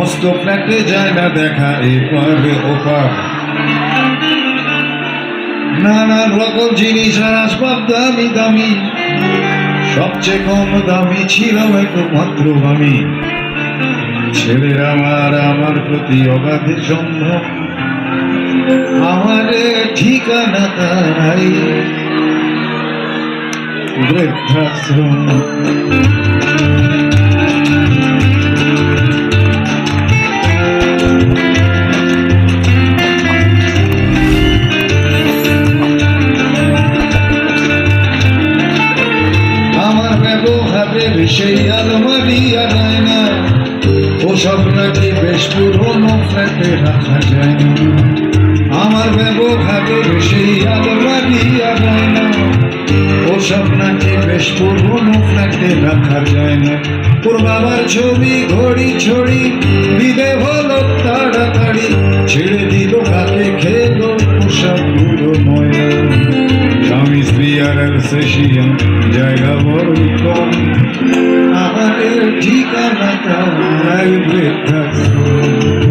সমস্ত ফ্ল্যাটে যায় না দেখা এপার ওপার। নানান রকম জিনিস আর আসবাব দামি দামি। সবচেয়ে কম দামি ছিল একমাত্র আমি। ছেলের আমার আমার প্রতি অগাধে সম্ভব আমার ঠিকানা তাই বৃদ্ধাশ্রম। ব্যবহারের সেই আলমারি আর না। ওসব নাকি বেশ পুরোনো, ফ্ল্যাটে রাখা যায় না। আমার ব্যবহারের সেই আলমারি আর না। ওসব নাকি বেশ পুরোনো, ফ্ল্যাটে রাখা যায় না। তোর বাবার ছবি, ঘড়ি, ছড়ি বিদে হলো তাড়াতাড়ি ছেড়ে দিল, কাকে খেলো ওসবগুলো ময়না স্বামী স্ত্রী আর সেশিয়া জায়গা বড়ই কম। ঠিকানাটা বৃদ্ধাশ্রম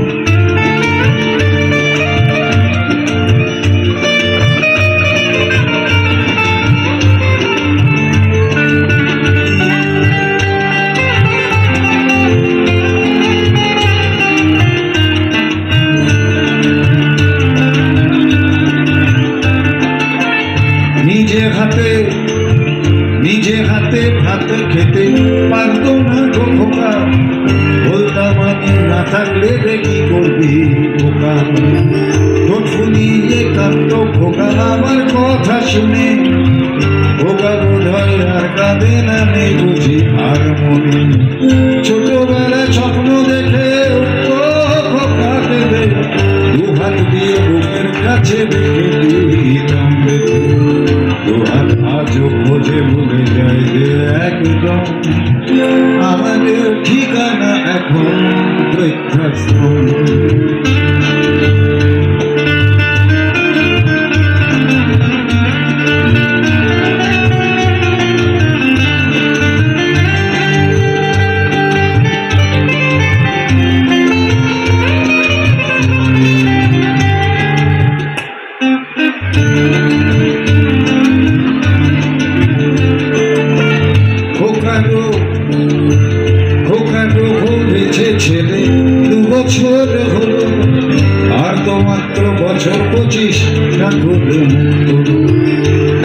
নিজে হাতে ভাত খেতে পারত না খোকা বলতাম, আমি না থাকলে রে কি করবি খোকা ঠোঁট ফুলিয়ে কাঁদত খোকা আমার কথা শুনে। খোকা বোধ হয় আর কাঁদে না নেই বুঝি আর মনে। দুহাত আজও খোঁজে ভুলে যায় যে একদম আমাদের ঠিকানা এখন বৃদ্ধাশ্রম বছর হলো আর তো মাত্র বছর পঁচিশ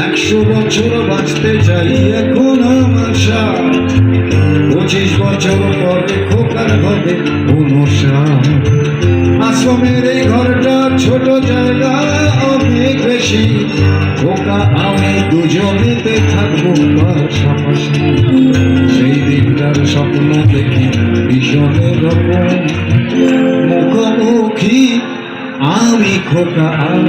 একশো বছর বাঁচতে চাই এখন আমার পঁচিশ বছর পরে খোকার হবে আশ্রমের এই ঘরটা ছোট জায়গা, অনেক বেশি। খোকা, আমি দুজনেতে থাকব পাশাপাশি সেই দিনটার স্বপ্ন দেখি। ভীষণ রকম মুখোমুখি আমি খোকা আর